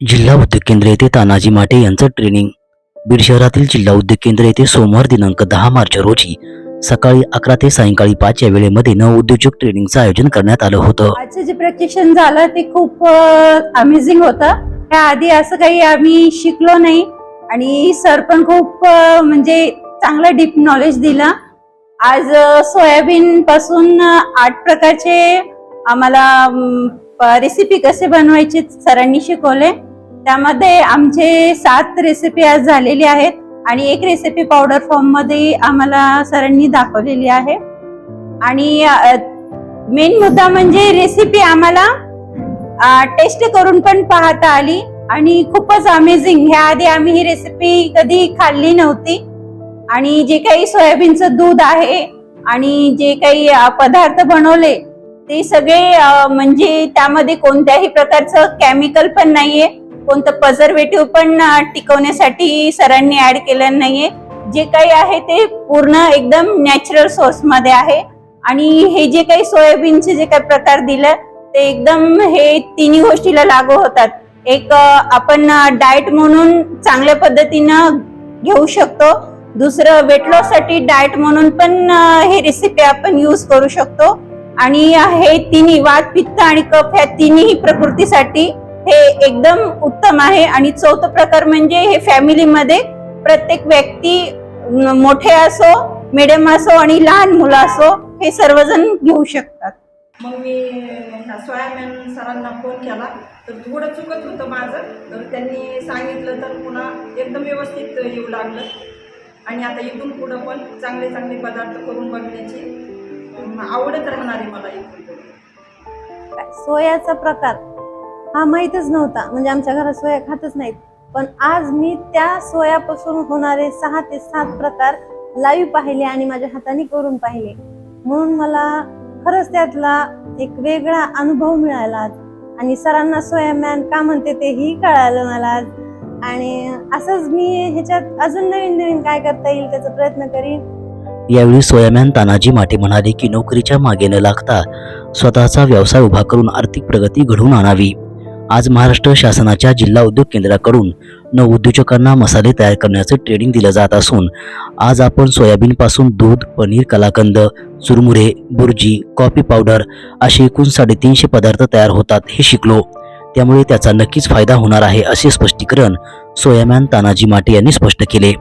जिल्हा उद्योग केंद्र येथे तानाजी माटे यांचं ट्रेनिंग बीड शहरातील जिल्हा उद्योग केंद्र येथे सोमवार दिनांक दहा मार्च रोजी सकाळी अकरा ते सायंकाळी पाच या वेळेमध्ये नव उद्योजक ट्रेनिंगचं आयोजन करण्यात आलं होतं. आजचं जे प्रशिक्षण झालं ते खूप अमेझिंग होतं. त्याआधी असं काही आम्ही शिकलो नाही आणि सर पण खूप म्हणजे चांगलं डीप नॉलेज दिलं. आज सोयाबीन पासून आठ प्रकारचे आम्हाला रेसिपी कसे बनवायचे सरांनी शिकवले. त्यामध्ये आमचे सात रेसिपी आज झालेली आहेत आणि एक रेसिपी पावडर फॉर्ममध्ये आम्हाला सरांनी दाखवलेली आहे. आणि मेन मुद्दा म्हणजे रेसिपी आम्हाला टेस्ट करून पण पाहता आली आणि खूपच अमेझिंग ह्या आधी आम्ही ही रेसिपी कधी खाल्ली नव्हती. आणि जे काही सोयाबीनचं दूध आहे आणि जे काही पदार्थ बनवले ते सगळे म्हणजे त्यामध्ये कोणत्याही प्रकारचं केमिकल पण नाहीये. कोणतं पझर्वेटिव्ह पण टिकवण्यासाठी सरांनी ऍड केलं नाहीये. जे काही आहे ते पूर्ण एकदम नॅचरल सोर्समध्ये आहे. आणि हे जे काही सोयाबीनचे जे काही प्रकार दिलं ते एकदम हे तिन्ही गोष्टीला लागू होतात. एक आपण डाएट म्हणून चांगल्या पद्धतीनं घेऊ शकतो. दुसरं वेट लॉससाठी डाएट म्हणून पण हे रेसिपी आपण यूज करू शकतो. आणि हे तिन्ही वात पित्त आणि कफ ह्या तिन्ही प्रकृतीसाठी हे एकदम उत्तम आहे. आणि चौथं प्रकार म्हणजे हे फॅमिलीमध्ये प्रत्येक व्यक्ती मोठे असो मिडियम असो आणि लहान मुलं असो हे सर्वजण घेऊ शकतात. मग मी सोयाबीन सरांना फोन केला. तर थोडं चुकत होतं माझं. तर त्यांनी सांगितलं तर पुन्हा एकदम व्यवस्थित येऊ लागलं. आणि आता इथून पुढं पण चांगले चांगले पदार्थ करून बघण्याची आवडत राहणार आहे मला इथून सोयाचा प्रकार. हा माहीतच नव्हता. म्हणजे आमच्या घरात सोया खातच नाहीत. पण आज मी त्या सोयापासून होणारे सहा ते सात प्रकार लाईव्ह पाहिले आणि माझ्या हाताने करून पाहिले. म्हणून मला खरंच त्यातला एक वेगळा अनुभव मिळाला आज. आणि सरांना सोयामॅन का म्हणते तेही कळालं मला आज. आणि असंच मी ह्याच्यात अजून नवीन नवीन काय करता येईल त्याचा प्रयत्न करीन. यावेळी सोयामॅन तानाजी माटे म्हणाले की नोकरीच्या मागे न लागता स्वतःचा व्यवसाय उभा करून आर्थिक प्रगती घडवून आणावी. आज महाराष्ट्र शासनाच्या जिल्हा उद्योग केंद्राकडून नवउद्योजकांना उद्योजकांना मसाले तयार करण्याचं ट्रेनिंग दिलं जात असून आज आपण सोयाबीनपासून दूध पनीर कलाकंद चुरमुरे बुर्जी कॉफी पावडर असे एकूण साडेतीनशे पदार्थ तयार होतात हे शिकलो. त्यामुळे त्याचा नक्कीच फायदा होणार आहे असे स्पष्टीकरण सोयामॅन तानाजी माटे यांनी स्पष्ट केले.